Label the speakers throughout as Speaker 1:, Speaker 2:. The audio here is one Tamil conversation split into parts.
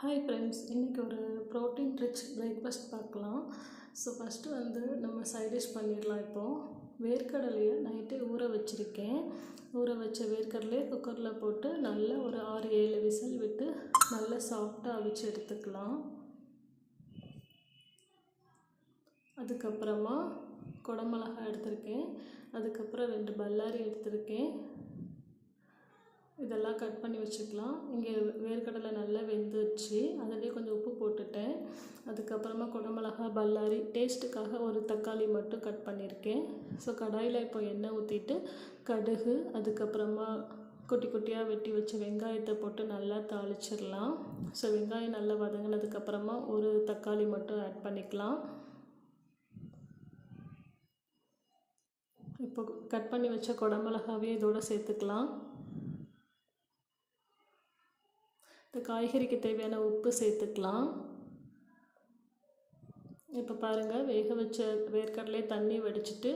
Speaker 1: ஹாய் ஃப்ரெண்ட்ஸ் இன்றைக்கி ஒரு ப்ரோட்டீன் ரிச் பிரேக்ஃபாஸ்ட் பார்க்கலாம். ஸோ ஃபஸ்ட்டு வந்து நம்ம சைடிஷ் பண்ணிடலாம் இப்போது வேர்க்கடலையை நைட்டே ஊற வச்சுருக்கேன். ஊற வச்ச வேர்க்கடலையை குக்கரில் போட்டு நல்லா ஒரு ஆறு ஏழு விசில் விட்டு நல்லா சாஃப்டாக அவிச்சு எடுத்துக்கலாம். அதுக்கப்புறமா குடமிளகா எடுத்திருக்கேன். அதுக்கப்புறம் ரெண்டு பல்லாரி எடுத்திருக்கேன். இதெல்லாம் கட் பண்ணி வச்சுக்கலாம். இங்கே வேர்க்கடலை நல்லா வெந்துருச்சு அதிலே கொஞ்சம் உப்பு போட்டுட்டேன். அதுக்கப்புறமா குடமிளகா பல்லாரி டேஸ்ட்டுக்காக ஒரு தக்காளி மட்டும் கட் பண்ணியிருக்கேன். ஸோ கடாயில் இப்போ எண்ணெய் ஊற்றிட்டு கடுகு அதுக்கப்புறமா குட்டி குட்டியாக வெட்டி வச்ச வெங்காயத்தை போட்டு நல்லா தாளிச்சிடலாம். ஸோ வெங்காயம் நல்லா வதங்கினதுக்கப்புறமா ஒரு தக்காளி மட்டும் ஆட் பண்ணிக்கலாம். இப்போ கட் பண்ணி வச்ச குடமிளகாவே இதோடு சேர்த்துக்கலாம். இந்த காய்கறிக்கு தேவையான உப்பு சேர்த்துக்கலாம். இப்போ பாருங்கள் வேக வச்ச வேர்க்கடலை தண்ணி வடிச்சிட்டு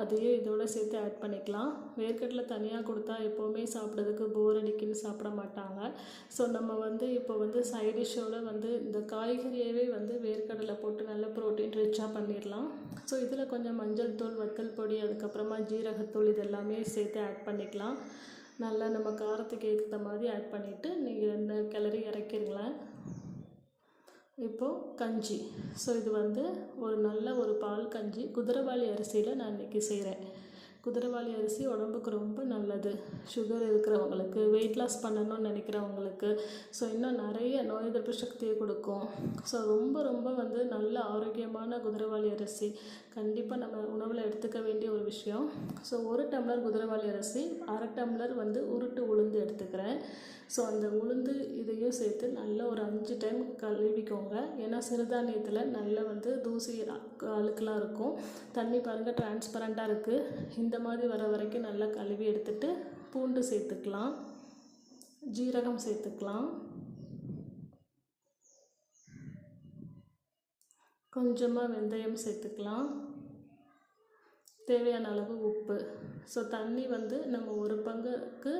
Speaker 1: அதையும் இதோடு சேர்த்து ஆட் பண்ணிக்கலாம். வேர்க்கடலை தனியாக கொடுத்தா எப்போவுமே சாப்பிட்றதுக்கு போர் அடிக்குன்னு சாப்பிட மாட்டாங்க. ஸோ நம்ம வந்து இப்போ வந்து சைடிஷோட வந்து இந்த காய்கறியவே வந்து வேர்க்கடலை போட்டு நல்ல ப்ரோட்டீன் ரிச்சாக பண்ணிடலாம். ஸோ இதில் கொஞ்சம் மஞ்சள் தூள் வத்தல் பொடி அதுக்கப்புறமா ஜீரகத்தூள் இது எல்லாமே சேர்த்து ஆட் பண்ணிக்கலாம். நல்லா நம்ம காரத்துக்கு ஏற்ற மாதிரி ஆட் பண்ணிவிட்டு நீங்கள் இந்த கிளறி இறக்கிருங்களேன் இப்போது கஞ்சி. ஸோ இது வந்து ஒரு நல்ல ஒரு பால் கஞ்சி. குதிரைவாளி அரிசியில் நான் இன்றைக்கி செய்கிறேன் குதிரைவாளி அரிசி உடம்புக்கு ரொம்ப நல்லது. சுகர் இருக்கிறவங்களுக்கு வெயிட் லாஸ் பண்ணணும்னு நினைக்கிறவங்களுக்கு. ஸோ இன்னும் நிறைய நோய் எதிர்ப்பு சக்தியை கொடுக்கும். ஸோ ரொம்ப ரொம்ப வந்து நல்ல ஆரோக்கியமான குதிரைவாளி அரிசி. கண்டிப்பாக நம்ம உணவில் எடுத்துக்க வேண்டிய ஒரு விஷயம். ஸோ ஒரு டம்ளர் குதிரைவாளி அரிசி அரை டம்ளர் வந்து உருட்டு உளுந்து எடுத்துக்கிறேன். ஸோ அந்த உளுந்து இதையும் சேர்த்து நல்ல ஒரு அஞ்சு டைம் கழுவிக்கோங்க. ஏன்னா சிறுதானியத்தில் நல்ல வந்து தூசி அழுக்கெலாம் இருக்கும். தண்ணி பாருங்கள் டிரான்ஸ்பரண்ட்டாக இருக்குது இந்த இந்த மாதிரி வர வரைக்கும் நல்லா கழுவி எடுத்துட்டு பூண்டு சேர்த்துக்கலாம். ஜீரகம் சேர்த்துக்கலாம். கொஞ்சமாக வெந்தயம் சேர்த்துக்கலாம். தேவையான அளவு உப்பு. ஸோ தண்ணி வந்து நம்ம ஒரு பங்குக்கு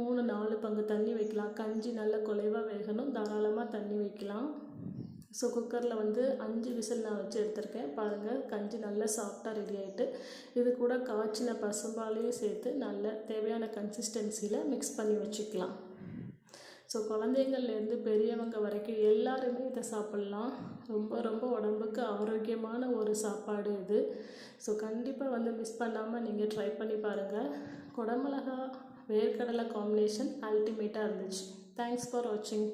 Speaker 1: மூணு நாலு பங்கு தண்ணி வைக்கலாம். கஞ்சி நல்லா குலைவாக வேகணும். தாராளமாக தண்ணி வைக்கலாம். ஸோ குக்கரில் வந்து அஞ்சு விசில் நான் வச்சு எடுத்திருக்கேன். பாருங்கள் கஞ்சி நல்லா சாஃப்டாக ரெடி ஆகிட்டு இது கூட காய்ச்சின பசும்பாலையும் சேர்த்து நல்ல தேவையான கன்சிஸ்டன்சியில் மிக்ஸ் பண்ணி வச்சுக்கலாம். ஸோ குழந்தைங்கள்லேருந்து பெரியவங்க வரைக்கும் எல்லாருமே இதை சாப்பிட்லாம். ரொம்ப ரொம்ப உடம்புக்கு ஆரோக்கியமான ஒரு சாப்பாடு இது. ஸோ கண்டிப்பாக வந்து மிஸ் பண்ணாமல் நீங்கள் ட்ரை பண்ணி பாருங்கள் குடமிளகா வேர்க்கடலை காம்பினேஷன் அல்டிமேட்டாக இருந்துச்சு. தேங்க்ஸ் ஃபார் வாட்சிங்